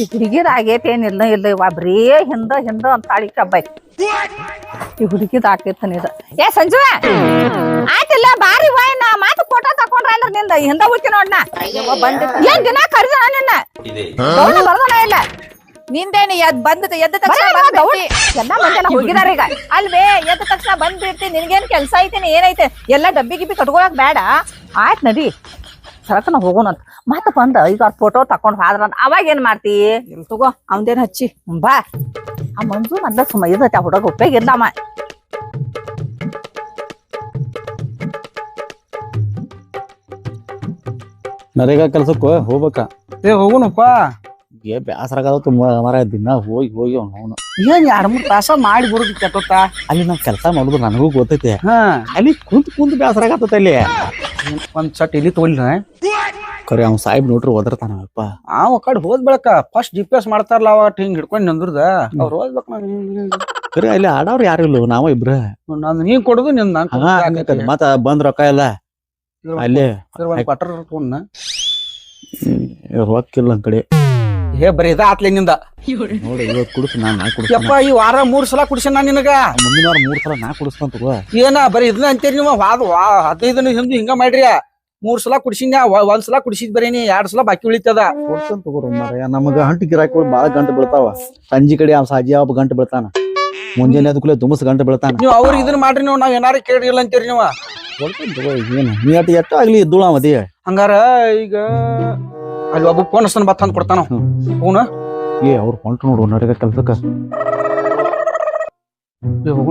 ಈ ಹುಡುಗಿದ ಆಗೈತೆ ಏನಿಲ್ಲ ಇಲ್ಲ ಇವ ಬರೀ ಹಿಂದ ಹಿಂದ ಅಂತ ತಾಳಿ ಕಬ್ಬ ಈ ಹುಡುಗಿದ ಆಕೈತನ ಇದು ಏ ಸಂಜು ಆಯ್ತಿಲ್ಲ ಬಾರಿ ವಾಯ್ ನಾ ಮಾತು ಫೋಟೋ ತಕೊಂಡ್ರ ಅಂದ್ರೆ ನಿಂದ ಹಿಂದ ಹೋಗ್ತಿ ನೋಡ್ನ ಏನ್ ದಿನ ಕರ್ದ ನಿನ್ನ? ಬರ್ದನ ಇಲ್ಲ. ನಿಂದೇನು ಎದ್ ಬಂದ ಎದ್ದ ತಕ್ಷಣ ಎಲ್ಲ ಮಂದಿ ಹೋಗಿದಾರೆ ಹೋಗಿದಾರ ಈಗ. ಅಲ್ವೇ ಎದ್ದ ತಕ್ಷಣ ಬಂದ್ಬಿಡ್ತಿ ನಿನ್ಗೇನ್ ಕೆಲ್ಸ ಐತೆ ಏನೈತೆ? ಎಲ್ಲ ಡಬ್ಬಿ ಗಿಬ್ಬಿ ಕಟ್ಕೊಳಕ್ ಬೇಡ. ಆಯ್ತ್ ನಡಿ. ಸರಕನ ಹೋಗೋಣಂತ ಮತ್ತ ಬಂದ ಈಗ ಅವ್ರ ಫೋಟೋ ತಕೊಂಡ್ ಹಾದ್ರಂತ ಅಂತ. ಅವಾಗ ಏನ್ ಮಾಡ್ತಿ? ಇಲ್ ತಗೋ? ಅವಂದೇನ್ ಹಚ್ಚಿ? ಬಾ. ಆ ಮಂಜು ಮೊದ್ಲ ಸುಮ್ಮ ಇದೈತೆ ಆ ಹುಡುಗ ಉಪಯೋಗ ಇಲ್ಲ ನರೇಗ ಕೆಲ್ಸಕ್ಕೆ ಹೋಗ್ಬೇಕ? ಏ ಹೋಗುನಪ್ಪ ಏ ಬೇಸರಾಗದ ತುಂಬ ಮರ ದಿನ ಹೋಗಿ ಹೋಗಿ ಅವನು ಏನ್ ಎರಡ್ ಮೂರ್ ತಾಸ ಮಾಡಿ ಬರುದು ಕೆಟ್ಟ ಅಲ್ಲಿ ನಾವ್ ಕೆಲಸ ಮಾಡುದು ನನಗೂ ಗೊತ್ತೈತಿ. ಹಾ. ಅಲ್ಲಿ ಕುಂತ್ ಕುಂತ್ ಬೇಸರಾಗತ್ತ ಅಲ್ಲಿ. ಒಂದ್ ಸಟ್ ಇಲ್ಲಿ ತಗೊಳ್ಳ ಕರೆ ಅವ್ನ ಸಾಹೇಬ್ ನೋಡ್ರಿ ಒದರ್ತಾನಪ್ಪ ಅವ ಕಡೆ ಹೋದ್ ಬೆಳಕ ಫಸ್ಟ್ ಜಿ ಪಿ ಎಸ್ ಮಾಡ್ತಾರಲ್ಲ ಅವ ಹಿಂಗ್ ಹಿಡ್ಕೊಂಡ್ ನಿಂದ್ರದ? ಅವ್ರು ಹೋದ್ಬೇಕ ಕರೆ ಅಲ್ಲಿ ಆಡೋರು ಯಾರು ಇಲ್ಲ? ನಾವ ಇಬ್ರ. ನಂದು ನೀನ್ ಕೊಡುದು ನಿನ್ ನಾನು. ಮತ್ತ ಬಂದ್ ರೊಕ್ಕ ಎಲ್ಲ. ಅಲ್ಲೇ. ಕ್ವಾರ್ಟರ್ ರೊಕ್ಕ ಇಲ್ಲ ಕಡೆ. ಏ ಬರೀ ಇದ ಆತ್ಲೆ ನಿಂದ. ನೋಡಿ ಇವತ್ತು ಕುಡಿಸ್ ನಾನು ನಾ ಕುಡಿಸ್ ಯಪ್ಪ ಈ ವಾರ ಮೂರ್ ಸಲ ಕುಡಿಸ ನಾ ನಿನಗ? ಮುಂದಿನ ವಾರ ಮೂರ್ ಸಲ ನಾ ಕುಡಿಸ್ತಾನ ತಗೋ. ಏನ ಬರೀ ಇದನ್ನ ಅಂತೀರಿ ನೀವು? ವಾದ ವಾ ಹಿಂದೆ ಹಿಂಗ ಮಾಡ್ರಿ. ಮೂರ್ ಸಲ ಕುಡಿಸಿನ ಒಂದ್ ಸಲ ಕುಡಿಸಿದ್ ಬರೀನಿ ಎರಡ್ ಸಲ ಬಾಕಿ ಉಳಿತದ. ಕೊಡ್ತಾನ ತಗೋರು ಮಾರಾಯ. ನಮಗ ಹಂಟಿ ಗಿರಾಕಿಗಳು ಬಾಳ ಗಂಟೆ ಬೀಳ್ತಾವ. ಸಂಜಿ ಕಡೆ ಆ ಸಾಜಿ ಒಬ್ಬ ಗಂಟೆ ಬೀಳ್ತಾನ. ಮುಂಜಾನೆ ಅದಕ್ಕೂ ದುಮಸ್ ಗಂಟೆ ಬೀಳ್ತಾನ. ನೀವು ಅವ್ರಿಗೆ ಇದನ್ನ ಮಾಡ್ರಿ ನೀವು ನಾವ್ ಏನಾರ ಕೇಳಿಲ್ಲ ಅಂತೀರಿ ನೀವು? ಕೊಡ್ತಾನ ತಗೋ ಏನು? ನೀ ಅಟ್ ಎಟ್ಟ ಆಗ್ಲಿ ಇದ್ದುಳ ಮದಿ ಹಂಗಾರ ಈಗ ಅಲ್ಲಿ ಒಬ್ಬ ಫೋನ್ ಹಸ್ತಾನ ಬತ್ತ ತಂದು ಕೊಡ್ತಾನ. ಫೋನ್ ಏ ಅವ್ರು ಹೊಂಟು ನೋಡು ನಡೆದ ಕೆಲ್ಸಕ್ಕ.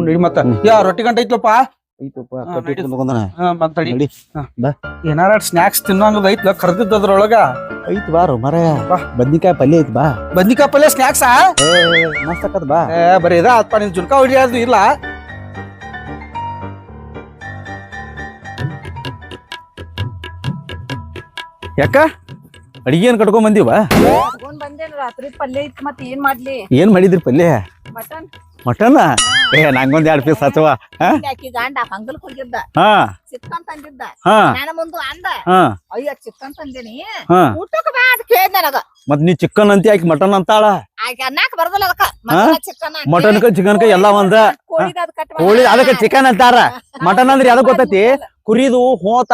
ನಡಿ ಮತ್ತ. ಯಾ ರೊಟ್ಟಿ ಗಂಟೆ ಐತ್ಲಪ್ಪ. ಏನಾರ ಸ್ನಾಕ್ಸ್ ತಿನ್ನಂಗದ ಐತ್ಲ ಕರ್ದಿದ್ದ ಅದ್ರೊಳಗ? ಐತ್ ಬಾರು ಮರ. ಬದ್ನಿಕಾಯಿ ಪಲ್ಯ ಐತ್ ಬಾ. ಬದ್ನಿಕಾಯಿ ಪಲ್ಯ ಸ್ನಾಕ್ಸ್ ಮಸ್ತ್ ಆಕತ್ ಬಾ. ಏ ಬರೀ ಇದ ಆತ್ಪ ನಿನ್ ಜುನ್ಕಾ ಹೊಡಿ ಅದು ಇಲ್ಲ. ಯಾಕ? ಅಡಿಗೆ ಏನ್ ಕಟ್ಕೊಂಡ್ ಬಂದೀವ? ತಗೊಂಡ್ ಬಂದೇನ್ ರಾತ್ರಿ ಪಲ್ಯ ಐತಿ ಮತ್ ಏನ್ ಮಾಡ್ಲಿ? ಏನ್ ಮಾಡಿದ್ರಿ ಪಲ್ಯ? ಮಟನ್. ಮಟನ್? ಏ ನಂಗೊಂದ್ ಎರಡ್ ಪೀಸ್ ಹಚ್ಚವ. ಆಕಿ ಗಂಡ ಹಂಗಲ್ಕ್ ಹೋಗಿದ್ದ ಹಾ. ಚಿಕ್ಕನ್ ತಂದಿದ್ದ. ಹಾ. ನಾನು ಮುಂದು ಅಂದ. ಹಾ. ಅಯ್ಯ ಚಿಕ್ಕನ್ ತಂದಿನಿ. ಹಾ. ಊಟಕ್ಕೆ ಬಾ ಅಂತ ಕೇಳ್ದ ನನಗ. ಮತ್ ನೀ ಚಿಕನ್ ಅಂತಿ ಆಕಿ ಮಟನ್ ಅಂತಾಳ? ಮಟನ್ ಕೈ ಬರದಲ್ಲ ಅದಕ್ಕ. ಚಿಕ್ಕನ್ ಮಟನ್ಕ ಚಿಕನ್ಕ ಎಲ್ಲ ಒಂದ. ಕೋಳಿ ಅದಕ್ಕೆ ಚಿಕನ್ ಅಂತಾರ. ಮಟನ್ ಅಂದ್ರೆ ಯಾವ್ದು ಗೊತ್ತೈತಿ? ಕುರಿದು ಹೋತ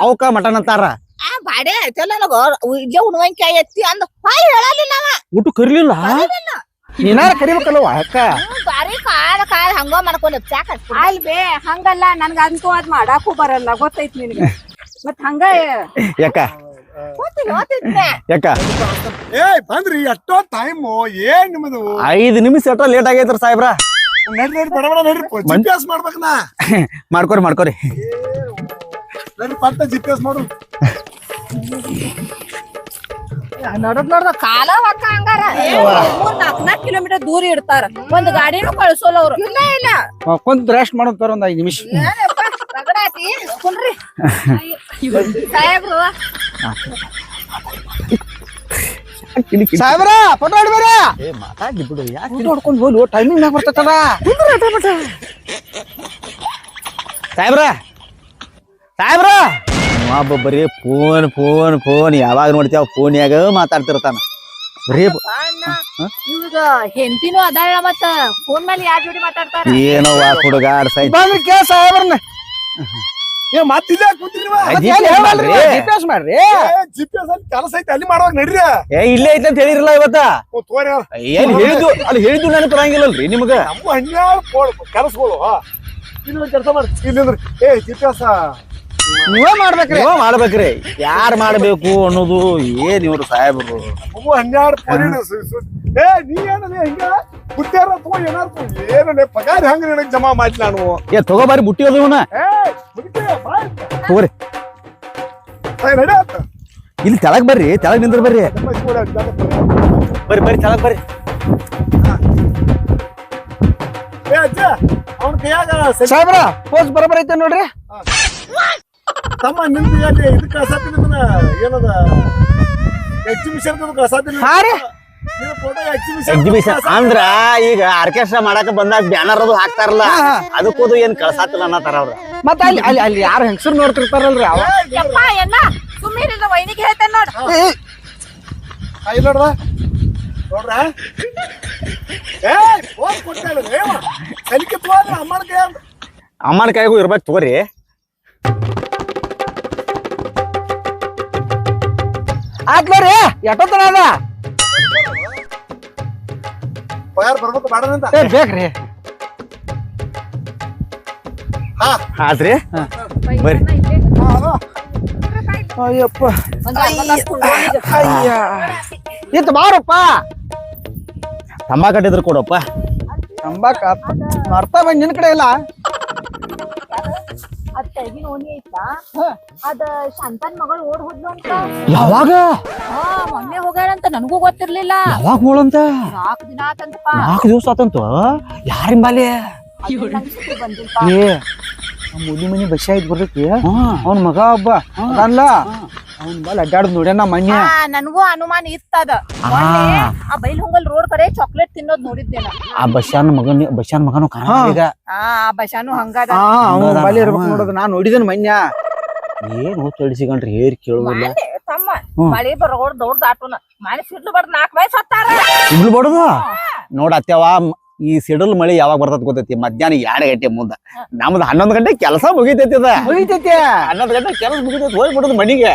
ಅವಕ ಮಟನ್ ಅಂತಾರ. ಆ ಬಾಡೆ ಐತಲ್ಲ ನನಗ ಇಲ್ಲೇ ಉಣ್ವಂಕಿ ಎತ್ತಿ ಅಂದ ಹಾಯ್ ಹೇಳಲಿಲ್ಲ ಅವ. ಊಟ ಕರಿಲಿಲ್ಲ? ಏನಾರ ಕರಿಬೇಕಲ್ವ ಅಕ್ಕ? ಬಾರಿ ಕಾಲ ಕಾಲ ಹಂಗ ಮಾಡ್ಕೊಂಡು ಚಾಕ ಅಲ್ ಬೇ ಹಂಗಲ್ಲ ನನ್ಗ ಅನ್ಕೋ ಅದ್ ಮಾಡಾಕು ಬರಲ್ಲ ಗೊತ್ತೈತಿ ನಿನಗ. ಮತ್ ಹಂಗ ಯಾಕ? ಗೊತ್ತಿಲ್ಲ ಹೋಗ್ತಿದ್ನೆ. ಯಾಕ? ಏ ಬಂದ್ರಿ ಎಷ್ಟೋ ಟೈಮು ಏನ್ ನಿಮ್ಮದು ಐದ್ ನಿಮಿಷ ಎಷ್ಟೋ ಲೇಟ್ ಆಗೈತ್ರ ಸಾಹೇಬ್ರ. ನಡ್ರಿ ನಡ್ರಿ ಬಡ ಬಡ ನಡ್ರಿ ಜಿ ಪಿ ಎಸ್ ಮಾಡ್ಬೇಕನಾ ಮಾಡ್ಕೊರಿ ಮಾಡ್ಕೊರಿ. ನಡದ್ ನೋಡ್ದ ಕಾಲ ಹೊಕ್ಕ ಹಂಗಾರ. ಮೂರ್ ನಾಕ್ ನಾಲ್ಕ್ ಕಿಲೋಮೀಟರ್ ದೂರ ಇಡ್ತಾರ ಒಂದ್ ಗಾಡಿನೂ ಕಳ್ಸೋಲ್ಲ ಅವ್ರು. ಇಲ್ಲ ಇಲ್ಲ. ಕುಂತ್ ರೆಸ್ಟ್ ಮಾಡೋಂತಾರ ಒಂದ್ ಐದ್ ನಿಮಿಷ. ಸಾಹೇಬ್ರು. ಸಾಹೇಬ್ರ ಫೋಟೋ ಹೊಡ್ಬೇರ ಬಿಡು ಯಾಕೆ ಹೋಗ್ಲು ಟೈಮಿಂಗ್ ಮ್ಯಾಗ ಬರ್ತದ ಸಾಹೇಬ್ರ ಸಾಹೇಬ್ರ! ಒಬ್ಬ ಬರೀ ಫೋನ್ ಫೋನ್ ಫೋನ್ ಯಾವಾಗ ನೋಡ್ತೇವ ಫೋನ್ಯಾಗ ಮಾತಾಡ್ತಿರ್ತಾನ. ಬರೀ ಇವಾಗ ಹೆಂಡತಿನೂ ಅದಾಳ ಮತ್ತ. ಫೋನ್ ಮೇಲೆ ಯಾರ ಜೋಡಿ ಮಾತಾಡ್ತಾರ? ಏನೋ ವಾ ಹುಡುಗ ಆಡ್ಸೈತಿ ಬಂದ್ರೆ ಕೇಳ ಸಾಹೇಬ್ರನ್ನ. ಏ ಮತ್ತಿಲ್ಲ ಕುಂತಿರಿ ಮಾಡ್ರಿ. ಅಲ್ಲಿ ಕೆಲಸ ಐತಿ ಅಲ್ಲಿ ಮಾಡುವಾಗ ನಡ್ರಿ. ಏ ಇಲ್ಲೇ ಐತೆ ಅಂತ ಹೇಳಿರಲ್ಲ ಇವತ್ತ? ತೋರಿ ಏನ್ ಹೇಳಿದ್ದು ಅಲ್ಲಿ ಹೇಳಿದ್ದು ನನಗೆ ಬರಂಗಿಲ್ಲಲ್ರಿ ನಿಮ್ಗ? ನಮ್ಮ ಹನ್ನೆರಡು ಫೋನ್ ಕೆಲಸಗಳು ಇಲ್ಲಿ ಕೆಲಸ ಮಾಡಿ. ಇಲ್ಲಿ ಏ ಜಿಪಿಎಸ್ ನೀವೇ ಮಾಡ್ಬೇಕ್ರಿ. ನೀವ ಮಾಡ್ಬೇಕ್ರಿ. ಯಾರ್ ಮಾಡ್ಬೇಕು ಅನ್ನೋದು ಏನ್ ಇವ್ರು ಸಾಹೇಬ್ರು? ನಮಗೂ ಹನ್ನೆರಡು ಫೋನ್ ಏ ನೀ ಏನಲ್ಲ ಹಿಂಗ? ಕುಟ್ಟ್ಯಾರ ತಗೋ ಏನಾರು ತಗೋ. ಏನಲ್ಲ ಪಗಾರ ಹೆಂಗ ನಿನಗೆ ಜಮಾ ಮಾಡಿ ನಾನು? ಏ ತಗೋಬಾರಿ ಬುಟ್ಟಿ ಅದು ಇವನ. ಏ ಮುಗಿತೆ, ಬಾಯ್. ತಗೋರಿ. ನಡಿ ಆತ. ಇಲ್ಲಿ ತೆಳಗ್ ಬರ್ರಿ ತೆಳಗ್ ನಿಂದ್ರ ಬರ್ರಿ. ಬರ್ರಿ. ಬರ್ರಿ ತೆಳಗ್ ಬರ್ರಿ. ಏ ಅಜ್ಜ ಅವನ ಕೈಯಾಗ ಸಾಹೇಬ್ರ ಪೋಸ್ ಬರೋಬರ್ ಐತೆ ನೋಡ್ರಿ. ತಮ್ಮ ನಿಂತು ಅಲ್ಲಿ ಇದು ಕಳ್ಸಾತಿನ ಏನದ? ಎಕ್ಸಿಬಿಷನ್ ಕಳ್ಸಾತಿನ ಹಾ ರೀ. ಎಕ್ಸಿಬಿಷನ್ ಅಂದ್ರ ಈಗ ಆರ್ಕೆಸ್ಟ್ರಾ ಮಾಡಾಕ ಬಂದಾಗ ಬ್ಯಾನರ್ ಅದು ಹಾಕ್ತಾರಲ್ಲ ಅದಕ್ಕೂ ಏನ್ ಕಳ್ಸಾತಿಲ್ಲ ಅನ್ನತಾರ ಅವ್ರ. ಮತ್ತ ಅಲ್ಲಿ ಅಲ್ಲಿ ಅಲ್ಲಿ ಯಾರು ಹೆಂಗಸರು ನೋಡ್ತಿರ್ತಾರಲ್ರಿ ಅವ? ಯಪ್ಪ ವೈನಿಗೆ ಹೇಳ್ತೇನೆ ನೋಡ್. ನೋಡ್ದ ನೋಡ್ರ. ಏ ಕೈ ಅಮ್ಮನ ಕೈಗೂ ಇರ್ಬೇಕು ತಗೋರಿ. ಆತ್ಲರಿ ಎಷ್ಟೊತ್ತನ ಅದ? ಪಗಾರ ಬರ್ಬೇಕು? ಬೇಡದಂತ ಏ ಬೇಕ್ರಿ. ಹಾ. ಆತ್ರಿ ಬರ್ರಿ. ಅಯ್ಯಪ್ಪ. ಅಯ್ಯ. ಇತ್ತು ಬಾರಪ್ಪ. ತಂಬಾ ಕಟ್ಟಿದ್ರು ಕೊಡಪ್ಪ. ತಂಬಾಕ ಅರ್ಥ ಬಂದ್ ನಿನ್ ಕಡೆ ಇಲ್ಲ. ಅದ್ ತೆಗಿನ ಓಣಿ ಐತಾ? ಅದ ಶಾಂತನ್ ಮಗಳು ಓಡ್ ಹೋದ್ಲು ಅಂತ. ಯಾವಾಗ? ಹಾ ಮೊನ್ನೆ ಹೋಗ್ಯಾಳಂತ ನನಗೂ ಗೊತ್ತಿರ್ಲಿಲ್ಲ. ಯಾವಾಗ ಹೋಳಂತ? ನಾಲ್ಕು ದಿನ ಆತಂತಪ್ಪ. ನಾಲ್ಕು ದಿವಸ ಆತಂತು? ಯಾರಿಂಬಾಲಿ ಬಂದಿಲ್ಪ? ಏ. ಮುಲಿ ಮನಿ ಬಸ್ ಆಯ್ತು ಬರ್ತೈತಿ. ಅವ್ನ ಮಗ ಒಬ್ಬ. ಅಲ್ಲ ಅವ್ನ ಬಾಲ್ ಅಡ್ಡಾಡ್ ನೋಡ್ಯಾನ ಮನ್ಯ ನನ್ಗೂ ಅನುಮಾನ ಇತ್ತದ ಆ ಬೈಲ್ ಹೊಂಗಲ್ ರೋಡ್ ಕಡೆ ಚಾಕ್ಲೇಟ್ ತಿನ್ನೋದ್ ನೋಡಿದ್ದೇನ ಆ ಬಸ್ಯಾನ ಮಗನ್ ಬಸ್ಯಾನ ಮಗನು ಕಾಣ ಈಗ. ಆ ಬಸ್ಯಾನು ಬಶಾನು ಹಂಗದ ಅವ್ನ ಬಾಲಿ ಇರ್ಬೇಕು. ನೋಡೋದು. ನಾನ್ ನೋಡಿದನ್ ಮನ್ಯ. ಏನ್ ಹೋತ್ ತಿಳಿಸಿಕೊಂಡ್ರಿ ಏರ್ ಕೇಳುದಿಲ್ಲ. ತಮ್ಮ. ಮಳಿ ಬರೋಡ್ ದೊಡ್ಡ ದಾಟುನ ಮಳೆ ಸಿಡ್ಲು ಬಡ್ದು ನಾಲ್ಕು ವಯಸ್ಸು ಸತ್ತಾರ. ಇಬ್ಳು ಬಡದ? ನೋಡ ಅತ್ಯವ ಈ ಸಿಡಲ್ ಮಳೆ ಯಾವಾಗ ಬರ್ತದ ಗೊತ್ತೈತಿ? ಮಧ್ಯಾಹ್ನ ಎರಡು ಗಂಟೆ ಮುಂದ. ನಮ್ದು ಹನ್ನೊಂದು ಗಂಟೆ ಕೆಲಸ ಮುಗಿತೈತಿ ಅದ. ಮುಗಿತೈತಿ. ಹನ್ನೊಂದು ಗಂಟೆ ಕೆಲಸ ಮುಗಿತೈತಿ ಹೋಗ್ಬಿಡುದು ಮನಿಗೆ.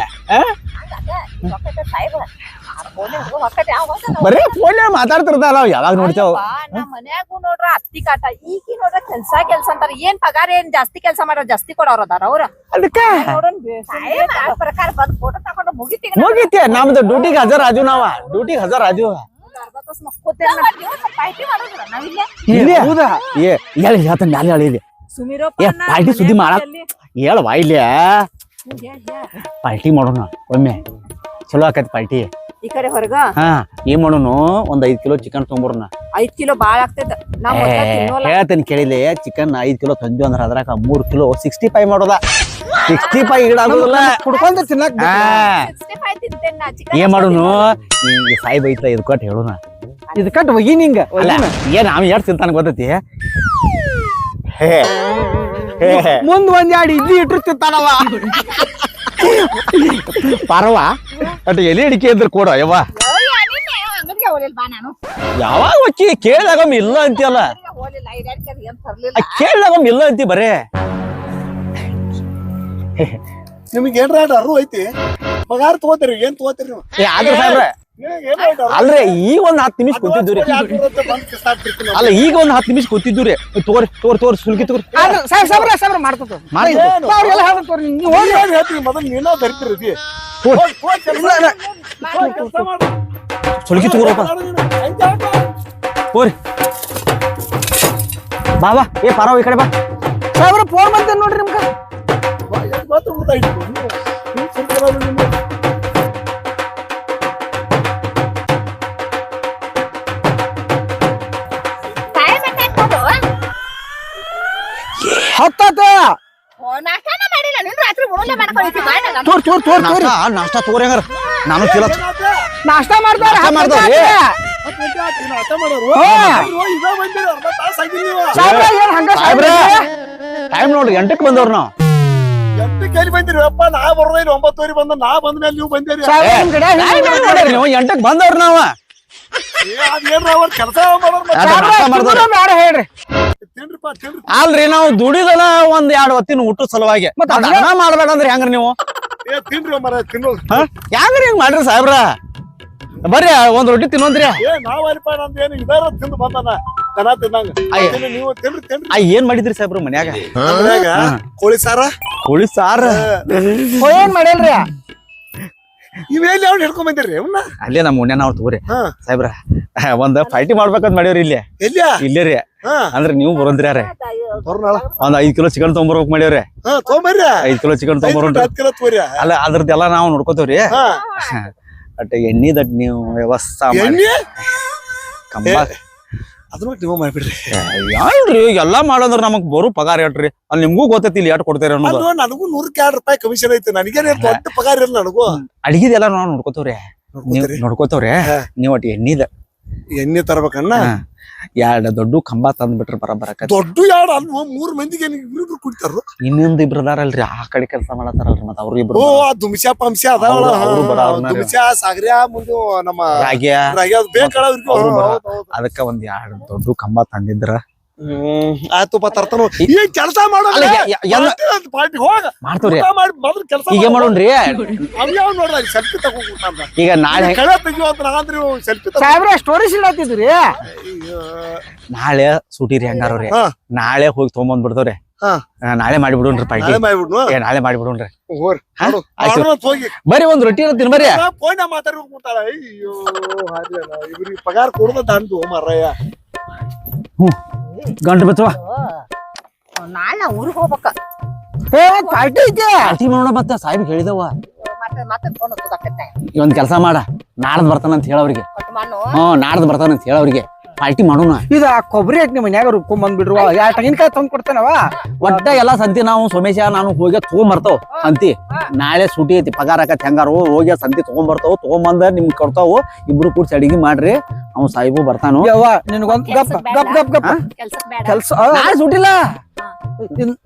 ಬರೀ ಫೋನ್ ಮಾತಾಡ್ತಿರ್ತಾರ ನಾವ್ ಯಾವಾಗ ನೋಡ್ತೇವ ಮನ್ಯಾಗು ಮನ್ಯಾಗೂ ನೋಡ್ರ ಅತ್ತಿ ಕಾಟ. ಈಗ ನೋಡ್ರ ಕೆಲ್ಸ ಕೆಲ್ಸ ಅಂತಾರ. ಏನ್ ಪಗಾರ ಏನ್ ಜಾಸ್ತಿ ಕೆಲ್ಸ ಮಾಡೋ ಜಾಸ್ತಿ ಕೊಡೋರ್ ಅದಾರ ಅವ್ರ. ಅದಕ್ಕೆ ಪ್ರಕಾರ ಬಂದು ಫೋಟೋ ತಗೊಂಡು ಮುಗಿತಿ ಮುಗಿತಿ ನಮ್ದು ಡ್ಯೂಟಿಗೆ ಹಜರ್ ಆಜು ನಾವ. ಡ್ಯೂಟಿಗೆ ಹಜರ್ ಆಜು ಪಾಯ್ಟಿ ಮಾಡಿದ್ರ ನಾವಿಲ್ಲೇ ಇಲ್ಲಿ? ಏ ಹೇಳಿ ಹೇಳ್ತಾನೆ ಮ್ಯಾಲೆ ಹೇಳಿದೆ ಏ ಪಾರ್ಟಿ ಸುದ್ದಿ ಮಾಡಕ್ ಹೇಳವಾ ಇಲ್ಲ? ಪಾರ್ಟಿ ಮಾಡೋಣ ಒಮ್ಮೆ. ಚಲೋ ಆಕೈತಿ ಪಾರ್ಟಿ ಈ ಕಡೆ ಹೊರಗ? ಹಾ ಏನ್ ಮಾಡೋನು ಒಂದ್ ಐದ್ ಕಿಲೋ ಚಿಕನ್ ತೊಗೊಂಬರೋಣ. ಐದ್ ಕಿಲೋ ಬಾಳ ಆಗ್ತೈತ. ನಾವ್ ಒಟ್ಟ ತಿನ್ನೋಲ್ಲ. ಹೇಳ್ತೇನೆ ಕೇಳಿಲೆ ಚಿಕನ್ ಐದ್ ಕಿಲೋ ತಂದ್ವಿ ಅಂದ್ರ ಅದ್ರಾಗ ಮೂರ್ ಕಿಲೋ ಸಿಕ್ಸ್ಟಿ ಫೈವ್ ಮಾಡೋದ ಸಿಕ್ಸ್ಟಿ ಫೈವ್ ಇಡಾಗುದಿಲ್ಲ ಕುಡ್ಕೊಂತ ತಿನ್ನಕ್ ಹಾ. 65 ತಿಂತೇನ್ ನಾ ಚಿಕನ್ ಏನ್ ಮಾಡೋನು? ಈಗ ಸಾಯಿ ಬೈತ ಇದ್ ಕೊಟ್ಟು ಹೇಳೋಣ. ಇದ್ ಕಟ್ ಒಗಿ ನಿಂಗ ಅಲ್ಲ ಏನ್ ನಾವ್ ಎಷ್ಟ್ ತಿಂತಾನ ಗೊತ್ತೈತಿ? ಹೇ ಹೇ ಮುಂದ್ ಒಂದ್ ಎರಡ್ ಇಡ್ಲಿ ಇಟ್ಟಿರ್ತಿರ್ತಾನವ. ಪಾರವ ಅಟ್ ಎಲೆ ಅಡಿಕೆ ಇದ್ರ ಕೊಡ ಯವ್ವ ಯಾವಾಗ ಒಕ್ಕಿ ಕೇಳಿದಾಗ ಇಲ್ಲ ಅಂತೀಯಲ್ಲ? ಹೋಗ್ಲಿಲ್ಲ ಐದಾರು ತರ್ಲಿಲ್ಲ ಆ ಕೇಳಿದಾಗ ಇಲ್ಲ ಅಂತಿ ಬರೇ. ನಿಮ್ಗೆ ಏನ್ರ ಅರ್ವ ಐತಿ. ಪಗಾರ ತಗೋತೀರಿ ಏನ್ ತಗೋತೀರಿ ಆದ್ರ ಸಾಹೇಬ್ರ ಅಲ್ರಿ ಈಗ ಒಂದ್ ಹತ್ತು ನಿಮಿಷ ಕೂತಿದ್ದು ರೀ. ಅಲ್ಲ ಈಗ ಒಂದ್ ಹತ್ತು ನಿಮಿಷ ಕೂತಿದ್ದು ರೀ ತೋರಿ ತೋರ್ ತಗೋರಿ. ಸುಲ್ಕಿ ತೋರಿ ಸಾಹೇಬ್ ಸಾಬ್ರ ಸಾಬ್ರ ಮಾಡ್ತದ. ಸುಲ್ಕಿ ತಗೋರಪ್ಪ ತೋರಿ ಬಾಬಾ ಹೆಂಗ್. ಆಟ? ಹೋರಿ. ಬಾ ಬಾ. ಏ ಪಾರವ ಈ ಕಡೆ ಬಾ. ಸಾಬ್ರ ಫೋನ್ ಬಂತ ನೋಡ್ರಿ ನಿಮ್ಗ. ನಾನು ತೋರ್ ತೋರ್ ತೋರ್ ತೋರಿ. ನಾಷ್ಟಾ ನಾಷ್ಟಾ ತಗೋರಿ ಹಂಗಾರ. ನಾನು ಚೀಲ ಏನಾತ? ನಾಷ್ಟಾ ಮಾಡ್ತಾರ ನಾಷ್ಟಾ ಮಾಡ್ತಾರ್ರಿ. ಹತ್ತ್ ಗಂಟೆ. ಆಯ್ತು, ಇನ್ನು ಅರ್ಥ ಮಾಡೋರು. ಹಾ. ಇವ್ರು ಇದೇ ಬಂದಿರಿ, ಅರ್ಧ ತಾಸ್ ಆಗಿಲ್ಲ ನೀವು. ಸಾಬ್ರ ಏನ್ ಹಂಗ ಸಾಹೇಬ್ರ ಟೈಮ್ ನೋಡ್ರಿ ಎಂಟಕ್ಕೆ ಬಂದವ್ರು ನಾವು. ಎಂಟಕ್ಕೆ ಎಲ್ಲಿ ಬಂದಿರಿ? ಅಪ್ಪ ನಾ ಬರೋದಿಲ್ಲ ಒಂಬತ್ತುವರೆ ಬಂದ ನಾ ಬಂದ ಮೇಲೆ ನೀವು ಬಂದಿರಿ. ಸಾಬ್ರ ನಿಮ್ ಕಡೆ ಟೈಮ್ ನೋಡ್ರಿ ನೀವು ಎಂಟಕ್ಕೆ ಬಂದವ್ರು ನಾವ. ಏ, ಅದೇನ್ರ ಅವ್ರ ಕೆಲಸ ಮಾಡೋರ್ ಮತ್ತೆ. ಅದ ನಾಷ್ಟಾ ಮಾಡ್ದವ್ರು. ಬೇಡ ಹೇಳ್ರಿ. ತಿನ್ರಿಪ್ಪ ತಿನ್ರಿ ಅಲ್ರಿ ನಾವು ದುಡಿದಲ್ಲ ಒಂದ್ ಎರಡ್ ಹೊತ್ತಿನ ಊಟ ಸಲುವಾಗಿ. ಮತ್ತ್ ಅದನ್ನ ಮಾಡ್ಬೇಡ ಅಂದ್ರಿ ಹೆಂಗ್ರಿ ನೀವು? ಏ ತಿನ್ರಿ ಮರ? ಹೆಂಗ್ರಿ ಹಿಂಗ್ ಮಾಡ್ರಿ ಸಾಹೇಬ್ರ? ಬರ್ರಿ ಒಂದ್ ರೊಟ್ಟಿ ತಿನ್ನೋದ್ರಿ. ಏ ನಾವ್ ಅಲ್ಪ ನಂದು ಏನು ಇದಾರ ತಿಂದು ಬಂದನ. ದನ ತಿನ್ನಂಗ. ಅಯ್ಯ. ನೀವು ತಿನ್ರಿ ತಿನ್ರಿ. ಆ ಏನ್ ಮಾಡಿದ್ರಿ ಸಾಹೇಬ್ರ ಮನ್ಯಾಗ? ಕೋಳಿ ಸಾರ. ಕೋಳಿ ಸಾರ? ಏನ್ ಮಾಡಿಲ್ರಿ ಇವೆಲ್ಲಿ ಅವ್ನು ಹಿಡ್ಕೊಂಡ್ ಬಂದಿರಿ ಅವನ್ನ ಅಲ್ಲೇ ನಮ್ಮ ಮುನ್ನೆ ನಾವು ತಗೋರಿ. ಸಾಹೇಬ್ರ ಒಂದ್ ಫೈಟಿ ಮಾಡ್ಬೇಕಂತ ಮಾಡ್ಯವ್ರಿ ಇಲ್ಲೇ. ಇಲ್ಲೇ ರೀ. ಅಂದ್ರೆ ನೀವು ಬರೋದ್ರಿ ಯಾರೇ ಒಂದ್ ಐದ್ ಕಿಲೋ ಚಿಕನ್ ತೊಗೊಂಬರ್ಬೇಕು ಮಾಡ್ಯಾವ್ರಿ? ಐದ್ ಕಿಲೋ ಚಿಕನ್ ತೊಗೊಂಬರ್ರಿ ಅಲ್ಲ ಅದ್ರದ್ದೆಲ್ಲ ನಾವು ನೋಡ್ಕೋತೇವ್ರಿ. ಅಟ್ ಎಣ್ಣಿ ದಟ್ ನೀವು ವ್ಯವಸ್ಥೆ ನೀವು ಮಾಡ್ಬಿಡ್ರಿ. ಯಾವ್ರಿ ಎಲ್ಲಾ ಮಾಡಂದ್ರ ನಮಗ್ ಬರು ಪಗಾರ ಹೇಳ್ರಿ. ಅಲ್ಲಿ ನಿಮ್ಗೂ ಗೊತ್ತೈತಿ ಇಲ್ಲಿ ಎಟ್ ಕೊಡ್ತೀರಿ ಅನ್ನೋದು. ನನಗೂ ನೂರಕ್ಕೆ ಎರಡು ರೂಪಾಯಿ ಕಮಿಷನ್ ಐತಿ. ನನಗೇನೇ ದೊಡ್ಡ ಪಗಾರ ಇಲ್ಲ ನನಗೂ. ಅಡಿಗೆದೆಲ್ಲ ನಾವು ನೋಡ್ಕೋತೇವ್ರಿ? ನೋಡ್ಕೋತೇವ್ರಿ. ನೀವು ನೀವ್ ಒಟ್ ಎಣ್ಣಿದ ಎಣ್ಣೆ ತರ್ಬೇಕನ್ನ ಎರಡ್ ದೊಡ್ಡ ಕಂಬ ತಂದ್ಬಿಟ್ರ ಬರಬರಕ ದೊಡ್ಡ ಎರಡ ಅಲ್ವ? ಮೂರ್ ಮಂದಿಗೆ ಇಬ್ರಿಬ್ರು ಕುಡಿತಾರ ಇನ್ನೊಂದ್ ಇಬ್ರು ಅದಾರಲ್ರಿ ಆ ಕಡೆ ಕೆಲಸ ಮಾಡತಾರಲ್ರಿ ಮತ್ತ ಅವ್ರ ಇಬ್ರು ಓ ದುಮಿಷ ಪಂಶ ಅದಾವಳ ಸಾಗರ್ಯಾ. ಮುಂದೆ ನಮ್ಮ ರಾಗ್ಯ. ರಾಗಿ ಅದು ಬೇಕಳ. ಅದಕ್ಕ ಒಂದ್ ಎರಡ್ ದೊಡ್ಡ ಕಂಬ ತಂದಿದ್ರ. ಹ್ಮ್ ಆಯ್ತು ಏನ್ ಕೆಲಸ ಮಾಡೋಲ್ಲ ಯ- ಯ- ಎಲ್ಲ- ಪಾರ್ಟಿ ಹೋಗ. ಮಾಡ್ತವ್ರಿ. ಊಟ ಮಾಡಿ ಮೊದಲು ಕೆಲಸ ಈಗ ಮಾಡೋಣ್ರಿ. ಅವ್ಯಾವ ಸೆಲ್ಫಿ ಈಗ ನಾಳೆ ಕಳೆ ತೆಗಿಯೋ ಅಂತ ನಾಂದ್ರಿ ಸೆಲ್ಫಿ ಸಾಹೇಬ್ರ ಸ್ಟೋರಿ ಸಿಡತ್ತಿದ್ರಿ ನಾಳೆ ಸೂಟಿರಿ ಹೆಂಗಾರವ್ರಿ. ಹಾ. ನಾಳೆ ಹೋಗಿ ತಗೊಂಬಂದ್ ಬಿಡ್ತವ್ರಿ. ನಾಳೆ ಮಾಡಿಬಿಡೋಣ್ರಿ ಪಾರ್ಟಿ. ಏ ನಾಳೆ ಮಾಡಿಬಿಡೋಣ್ರಿ. ಬರ್ರಿ ಒಂದ್ ರೊಟ್ಟಿ ತಿನ್ ಬರೀ ಫೋನ್ ಮಾತಾಡಿ ಹೋಗ್ಬಿಡ್ತಾಳ ಅಯ್ಯೋ ಇವ್ರಿಗೆ ಪಗಾರ ಕೊಡದ ಹ್ಮ್. ಮಾರಯ್ಯ ಗಂಟು ಬಿತ್ತವ ನಾಳೆ ಊರಿಗೆ ಹೋಗ್ಬೇಕ. ಏ ಪಾರ್ಟಿ ಐತಿ. ಪಾರ್ಟಿ ಮಾಡೋಣ ಮತ್ತೆ ಸಾಹೇಬ್ ಹೇಳಿದವ. ಮತ್ತೆ ಮತ್ತೆ ಫೋನ್ ಹತ್ತದಕ್ಕತ್ತೆ ಈ ಒಂದ್ ಕೆಲಸ ಮಾಡ. ನಾಡ್ದು ಬರ್ತಾನಂತ ಹೇಳವ್ರಿಗೆ. ಹ್ಮ್ ನಾಡ್ದ್ ಬರ್ತಾನಂತ ಹೇಳವ್ರಿಗೆ. ಪಾರ್ಟಿ ಮಾಡೋಣ. ಇದು ಆ ಕೊಬ್ಬರಿ ಐತಿ ನಿಮ್ಮ ಮನ್ಯಾಗ ರುಬ್ಕೊಂಡ್ ಬಂದ್ಬಿಡ್ರು ಯಾ ತೆಂಗಿನಕಾಯಿ ತಂದ್ ಕೊಡ್ತೇನವ? ಒಟ್ಟ ಎಲ್ಲಾ ಸಂತಿ ನಾವು ಸೋಮೇಶ ನಾನು ಹೋಗಿ ತಗೊಂಬರ್ತಾವ ಸಂತಿ. ನಾಳೆ ಸೂಟಿ ಐತಿ ಪಗಾರ ಆಕತ್ ಹೆಂಗಾರು ಹೋಗಿ ಸಂತಿ ತಗೊಂಬರ್ತಾವ ತಗೊಂಬಂದ ನಿಮ್ಗೆ ಕೊಡ್ತಾವು. ಇಬ್ರು ಕೂಡ್ಸಿ ಅಡಿಗೆ ಮಾಡ್ರಿ. ಅವ್ನು ಸಾಹಿಬು ಬರ್ತಾನು. ಯವ್ವ ನಿನಗೊಂದ್ ಗಪ್ ಗಪ್ ಗಪ್ ಕೆಲ್ಸ ನಾಳೆ ಸೂಟಿಲ್ಲ?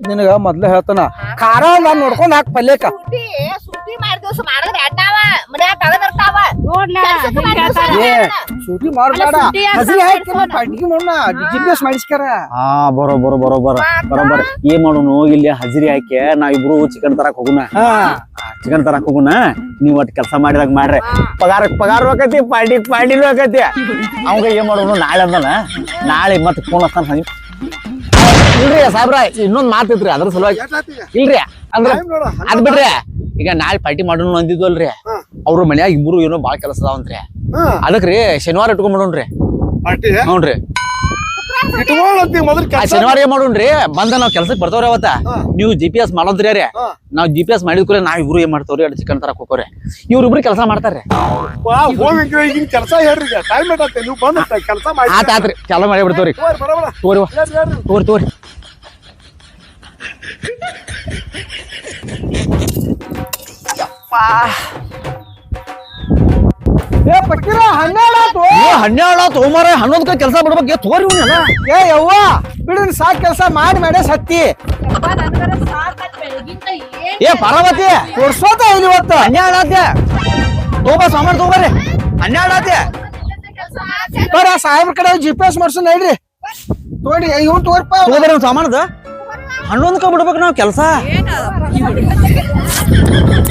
ನಿನಗ ಮೊದ್ಲ ಹೇಳ್ತಾನ. ಖಾರ ನಾನು ನೋಡ್ಕೊಂಡ್ ಹಾಕ್ ಪಲ್ಯಕ ಸುದ್ದಿ ಸುದ್ದಿ ಮಾಡಿ ದಿವಸ ಮಾಡಿದ್ರೆ ಅಡ್ಡಾವ ಮನ್ಯಾಗ ತಗದ್ ಬರ್ತಾವ ಏ ಸೂಟಿ ಮಾಡ್ಬೇಡ ಅಲ್ಲ, ಸುದ್ದಿ ಅಂತ ಹಸಿ ಹಾಕಿ ಹೇಳ್ತಾನ. ಪಾರ್ಟಿಗೆ ಮಾಡೋಣ. ಜಿ ಪಿ ಹಾ ಬರೋ ಬರೋ ಬರೋ ಬರೋ ಬರೋಬ್ಬರ ಏನ್ ಮಾಡೋನು ಇಲ್ಲಿ ಹಜರಿ ಹಾಕಿ ನಾವಿಬ್ರು ಚಿಕನ್ ತರಕ್ ಹೋಗುಣ ಹಾ. ಚಿಕನ್ ತರಕ್ ಹೋಗುಣ ನೀವ್ ಒಟ್ಟು ಕೆಲಸ ಮಾಡಿದಾಗ ಮಾಡ್ರಿ. ಪಗಾರ ಪಗಾರ ಹೋಗತಿ ಪಾರ್ಟಿ ಪಾರ್ಟಿ ಹೋಗತಿ ಅವಾಗ ಏನ್ ಮಾಡೋನು ನಾಳೆ ಅಂದನ? ನಾಳೆ ಮತ್ತೆ ಫೋನ್ ಹಾಕ್ತಾನ ಸಂಜೆ ಇಲ್ರಿ ಸಾಹೇಬ್ರ ಇನ್ನೊಂದ್ ಮಾತೈತ್ರಿ ಅದ್ರ ಸಲುವಾಗಿ. ಇಲ್ರಿ? ಅಂದ್ರ ಅದ್ ಬಿಡ್ರಿ. ಈಗ ನಾಳೆ ಪಾರ್ಟಿ ಮಾಡೋಣ ಅಂದಿದ್ವಲ್ರಿ ಅವ್ರ ಮನ್ಯಾಗ ಇಬ್ರು ಏನೋ ಬಾಳ ಕೆಲಸ ಅದಾವಂತ್ರಿ ಅದಕ್ರಿ ಶನಿವಾರ ಇಟ್ಕೊಂಡ್ಬಿಡೋಣ್ರಿ ಪಾರ್ಟಿ? ಹ್ಞೂನ್ರಿ. ಇಟ್ಕೊಳ್ಳಂತಿ ಮೊದಲು ಆ ಕೆಲಸ ಶನಿವಾರ ಏನ್ ಮಾಡೋಣ್ರಿ? ಬಂದ ನಾವ್ ಕೆಲ್ಸಕ್ ಬರ್ತಾವ್ರಿ ಅವತ್ತ. ನೀವು ಜಿ ಪಿ ಎಸ್ ಮಾಡೋದ್ರಿ ರೀ. ನಾವ್ ಜಿ ಪಿ ಎಸ್ ಮಾಡಿದ ಕೂಡಲೇ ನಾವ್ ಇಬ್ರು ಏನ್ ಮಾಡ್ತಾವ್ರಿ? ಅಡ್ ಚಿಕನ್ ತರಕ್ ಹೋಗೋರಿ ಇವ್ರಿಬ್ರು ಕೆಲಸ ಈಗಿನ ಕೆಲಸ ಹೇಳ್ರಿ ಟೈಮ್ ಇಡತ್ತೆ ನೀವು ಬಂದ ಕೆಲಸ ಮಾಡಿ. ಆತ ಆತ್ರಿ ಚಾಲೂ ಮಾಡಿ ಬಿಡ್ತಾವ್ರಿ. ತೋರಿ ತೋರಿ ತೋರಿ ವಾ. ಹೇಳ್ರಿ, ಹೇಳ್ರಿ. ತಗೋರಿ ತಗೋರಿ ಏ ಪಕ್ಕಿರ ಹನ್ನೆರಡು ಆತು ಏ ಆತು ತಗೊಂಬಾರ ಹನ್ನೊಂದಕ್ಕ ಕೆಲಸ ಬಿಡ್ಬೇಕು. ತೋರಿ. ಏ ಯವ್ವ ಬಿಡಿನ ಸಾಕ್ ಕೆಲಸ ಮಾಡಿ ಮಾಡೇ ಸತ್ತಿ. ಏ ಪಾರ್ವತಿ ಕೊಡ್ಸೋತ ಇಲ್ಲಿ ಇವತ್ತು. ಹನ್ನೆರಡು ಆತೆ ತಗೋಬ ಸಾಮಾನ್ ತಗೋಬರ್ರಿ ಹನ್ನೆರಡು ಆತೆ ಬರ ಸಾಹೇಬ್ರ ಕಡೆ ಜಿ ಪಿ ಎಸ್ ಮಾಡ್ಸೋಣ ಹೇಳ್ರಿ ತೋಡಿ ಇವ್ನು ತೋರ್ಪ ತಗೋಬರ್ರಿ ಒಂದ್ ಸಾಮಾನದ. ಹನ್ನೊಂದಕ್ಕ ಬಿಡ್ಬೇಕು ನಾವು ಕೆಲಸ.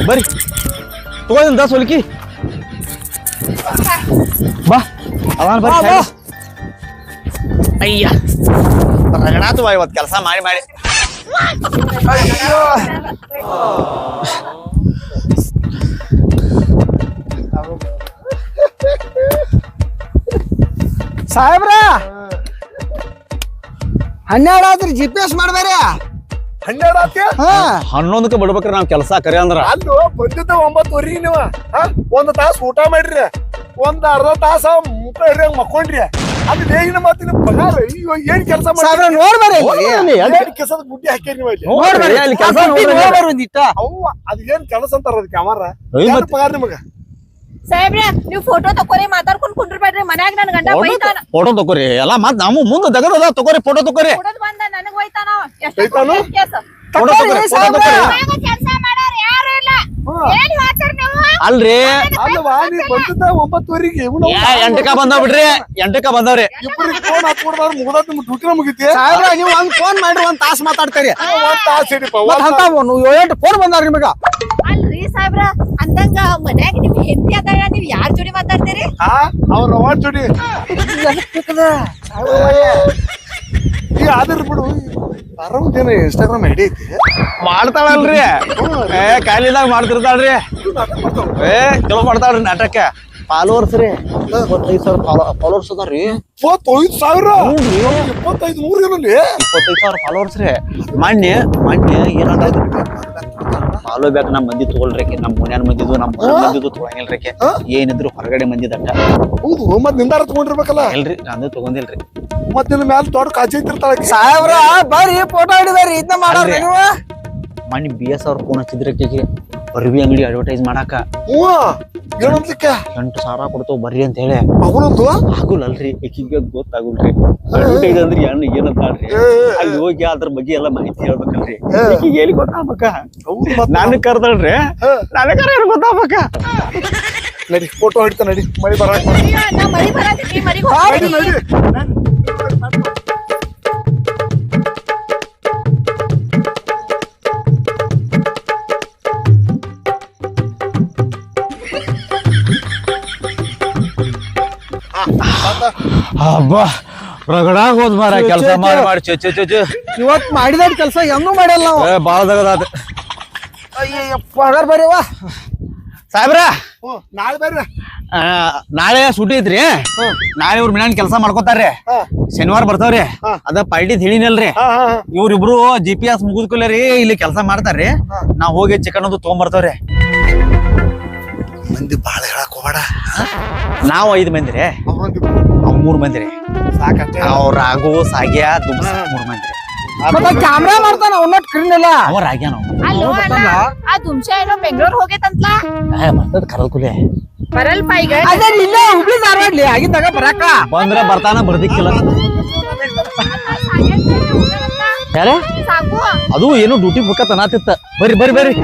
ಬರ್ರಿ ತಗೋದಿನ್ ಸೊಲ್ಕಿ ಹೊಲಿಕಿ. ಬಾ ಬರ್ರಿ ಬಾ, ಬಾ. ಅಯ್ಯ. ರಗಡಾತು ಬಾ ಇವತ್ತು ಕೆಲಸ ಮಾಡಿ ಮಾಡಿ. ಸಾಹೇಬ್ರ ಹನ್ನೆರಡು ಆದ್ರಿ ಜಿ ಪಿ ಎಸ್ ಮಾಡ್ಬೇರಿ ಹನ್ನೆರಡು ಆತ್ಯ ಹಾ. ಹನ್ನೊಂದಕ್ಕೆ ಬಿಡ್ಬೇಕ್ರಿ ನಾವ್ ಕೆಲಸ ಕರೆ ಅಂದ್ರ. ಅದು ಬಂದಿದ್ದ ಒಂಬತ್ತುವರೆಗೆ ನೀವ. ಹಾ ಒಂದ್ ತಾಸ ಊಟ ಮಾಡ್ರಿ. ಒಂದ್ ಅರ್ಧ ತಾಸ ಮುಖ ಹಿರಿಯಂಗ್ ಮಕ್ಕೊಂಡ್ರಿ. ಅದು ಬೇಗಿನ ಮಾತಿನ ಪಗಾರ ಅಯ್ಯೋ ಏನ್ ಕೆಲಸ ನೋಡ್ಬಾರಿ. ಮಾಡಿ ಕೆಸದ ಗುಡ್ಡಿ ಹಾಕ್ಯಾರ ನೀವು ಅಲ್ಲಿ ಅಲ್ಲಿ ಕೆಲಸ ನೋಡ್ಬಾರಿ ಒಂದಿಟ್ಟ. ಅವ್ವ ಅದ್ ಏನ್ ಕೆಲಸ ಅಂತಾರ ಅದಕ್ಕೆ ಅಮಾರ ಅಯ್ಯ್ ಪಗಾರ ನಿಮಗ? ಸಾಹೇಬ್ರ ನೀವು ಫೋಟೋ ತಕೋರಿ ಮಾತಾಡ್ಕೊಂಡ್ ಕುಂಡ್ರಬೇಡ್ರಿ ಮನ್ಯಾಗ ನನ್ ಗಂಡ ಬೈತಾನ. ಫೋಟೋ ತಕೋರಿ ಎಲ್ಲಾ ಮತ್ ನಾವು ಮುಂದೆ ದಗದ ತಗೋರಿ ಫೋಟೋ ತಕೋರಿ ಕೊಡೋದ್ ಬಂದ ನನಗ್ ಬೈತಾನ ಬೈತಾನು? ಕೇಸ ಫೋಟೋ ತಗೋರಿ ಫೋಟೋ ತಗೋರಿ ಕೆಲ್ಸ ಮಾಡೋರ್ ಯಾರು ಇಲ್ಲ. ಏನ್ ಹೇಳ್ತಾರ ನೀವು. ಅಲ್ರಿ. ಅಲ್ವಾ ನೀ ಬಂದಿದ್ದ ಒಂಬತ್ತುವರೆಗೆ ಇವ್ನು ಏ, ಎಂಟಕ್ಕ ಬಂದಾವ್ ಬಿಡ್ರಿ ಎಂಟಕ್ಕ ಬಂದಾವ್ರಿ. ಇಬ್ಬರಿಗೆ ಫೋನ್ ಹಾಕ್ಬಿಡ್ದಾರ ಮುಗ್ದಾತ ನಿಮ್ ಡ್ಯೂಟಿನ ಮುಗಿತಿ. ಸಾಹೇಬ್ರ ನೀವು ಒಂದ್ ಫೋನ್ ಮಾಡ್ರಿ ಒಂದ್ ತಾಸ್ ಮಾತಾಡ್ತಾರಿ. ಒಂದ್ ತಾಸ್ ಹಿಡಿಪ ಮತ್ ಅಂತ ಏಳೆಂಟು ಫೋನ್ ಬಂದಾರ ನಿಮಗ. ಸಾಹೇಬ್ರ ಅಂದಂಗ ಮನ್ಯಾಗ ನಿಮ್ ಹೆಂಡತಿ ಅದಾಳ ನೀವ್ ಯಾರ್ ಜೋಡಿ ಮಾತಾಡ್ತೀರಿ? ಹಾ ಅವ್ರ ಅವಾರ್ಡ್ ಜೋಡಿ. ಈ ಆದ್ರ ಬಿಡು ಆರಾಮದೇನ ಇನ್ಸ್ಟಾಗ್ರಾಮ್ ಐಡಿ ಐತಿ. ಮಾಡ್ತಾಳಲ್ರಿ. ಏ ಕಾಲಿದಾಗ ಮಾಡ್ತಿರ್ತಾಳ್ರಿ. ಏ ಚಲೋ ಮಾಡ್ತಾಳ್ರಿ ನಾಟಕ. ಫಾಲೋವರ್ಸ್ ರೀ ಇಪ್ಪತ್ತೈದು ಸಾವಿರ ಫಾಲೋವರ್ಸ್ ಅದಾರ್ರಿ ಇಪ್ಪತ್ತೈದು ಸಾವಿರ? ಇಪ್ಪತ್ತೈದು ನೂರು ಇರಲಿ ಇಪ್ಪತ್ತೈದು ಸಾವಿರ ಫಾಲೋವರ್ಸ್ ರೀ. ಮಣ್ಣೆ ಮೊನ್ನೆ ಏನಾಗೈತ್ರಿ ಫಾಲೋ ಬ್ಯಾಗ್ ನಮ್ಮ ಮಂದಿ ತಗೊಳ್ರಿ ನಮ್ಮ ಮನ್ಯಾನ ಮಂದಿದು ನಮ್ಮ ಹೊರಗ್ ಮಂದಿದು ತಗೊಳಂಗಿಲ್ರಿ ಏನಿದ್ರು ಹೊರಗಡೆ ಮಂದಿ ದಟ್ಟ ಹೌದು ಮತ್ ನಿಂದಾರ ತಗೊಂಡಿರ್ಬೇಕಲ್ಲ? ಇಲ್ರಿ ನಂದು ತಗೊಂಡಿಲ್ರಿ. ಮತ್ತೆ ಮ್ಯಾಲ ದೊಡ್ಡ ಕಾಜಿ ಐತಿರ್ತಾಳ ಸಾಹೇಬ್ರ ಬರ್ರಿ ಫೋಟೋ ಹಿಡಿದಾರಿ ಇದನ್ನ ಮಾಡಾರ್ರಿ ಮೊನ್ನೆ ಬಿ ಎಸ್ ಅವ್ರ ಫೋನ್ ಹಚ್ಚಿದ್ರಿಗೆ ಅರ್ವಿ ಅಂಗಡಿ ಅಡ್ವರ್ಟೈಸ್ ಮಾಡಾಕ. ಏನಂತಕ್ಕೆ ಎಂಟು ಸಾವಿರ ಕೊಡ್ತಾವ ಬರ್ರಿ ಅಂತ ಹೇಳಿ. ಮಗುನಂದು ಆಗುಲ್ಲಲ್ರಿ ಈಕಿಗೆ ಗೊತ್ತಾಗುಲ್ರಿ. ಅಡ್ವರ್ಟೈಸ್ ಅಂದ್ರಿ ಹೆಣ್ಣು ಏನಂತಾಳ್ರಿ ಅಲ್ಲಿ ಹೋಗಿ ಅದ್ರ ಬಗ್ಗೆ ಎಲ್ಲ ಮಾಹಿತಿ ಹೇಳ್ಬೇಕಲ್ರಿ. ಈಕಿಗೆ ಎಲ್ಲಿ ಗೊತ್ತಾಗ್ಬೇಕ? ಹೌದು ಮತ್ತ್ ನಾನು ಕರ್ದಳ್ರಿ ನನಗೆ ಕರ ಗೊತ್ತಾಗ್ಬೇಕ? ನಡಿ ಫೋಟೋ ಹಿಡ್ತಾ ನಡಿ. ಮಳಿ ಬರ ನಾ ಮರಿ ಬರತ್ತೀನಿ ನಡಿ ರಗಡಾಗ ಹೋದ್ ಮಾರ ಕೆಲಸ ಮಾಡಿ ಮಾಡಿ ಚು ಚು ಚು ಚು ಇವತ್ ಮಾಡಿದ ಕೆಲಸ ಎಂದೂ ಮಾಡಲ್ಲ ನಾವು ಏ, ಬಾಳ ದಗದಾತ. ಅಯ್ಯಯ್ಯ ಪಗಾರ ಬರೀವಾ ಸಾಹೇಬ್ರ? ಹ್ಞೂ ನಾಳೆ ಬರ್ರಿ. ಆ, ನಾಳೆ ಸೂಟಿ ಐತ್ರಿ. ನಾಳೆ ಇವ್ರ ಮಿನಾನ್ ಕೆಲಸ ಮಾಡ್ಕೋತಾರ್ರಿ. ಹಾ. ಶನಿವಾರ ಬರ್ತಾವ್ರಿ. ಹಾ. ಅದ ಪಾರ್ಟಿ ಹೇಳಿನಲ್ರಿ ಹಾ ಹಾ ಹಾ. ಇವ್ರಿಬ್ರು ಜಿ ಪಿ ಎಸ್ ಮುಗಿದ್ಕೊಳ್ಳರಿ ಇಲ್ಲಿ ಕೆಲಸ ಮಾಡ್ತಾರ್ರಿ. ನಾವ್ ಹೋಗಿ ಚಿಕನ್ ಅದು ತೊಗೊಂಬರ್ತಾವ್ರಿ. ಮಂದಿ ಬಾಳ ಹೇಳಕ್ ಹೋಗ್ಬೇಡ. ನಾವು ಐದು ಮಂದಿ ರೀ ಅವ್ ಮೂರ್ ಮಂದಿ ರೀ ಸಾಕಷ್ಟೇ ಅವ್ ರಾಘು ಸಾಗ್ಯ ದುಮ್ಸ ಮೂರ್ ಮಂದಿ ರೀ ಮತ್ತ ಕ್ಯಾಮ್ರಾ ಮಾಡ್ತಾನ ಅವನಟ್ ಕ್ರೀನ್ ಅವ ರಾಗ್ಯ ನಾವು ಅಲ್ಲೋ ಅಣ್ಣ ಆ ದುಮ್ಶ ಏನೋ ಬೆಂಗಳೂರು ಹೋಗೈತಂತ್ಲ? ಬರ್ತದ ಕರದ ಕುಲೆ. ಬರಲ್ಪ ಈಗ. ಅದೇ ನಿನ್ನೆ ಹುಬ್ಳಿ ಧಾರವಾಡ್ಲಿ ಆಗಿದ್ದಾಗ ಬರಾಕ. ಬಂದ್ರ ಬರ್ತಾನ ಬರ್ದಿಕ್ಕಿಲ್ಲ. ಯಾರ? ಸಾಕು. ಅದು ಏನು ಡ್ಯೂಟಿ ಬುಕ್ಕ ತನಾತಿತ್ತ ಬರ್ರಿ ಬರ್ರಿ ಬರ್ರಿ.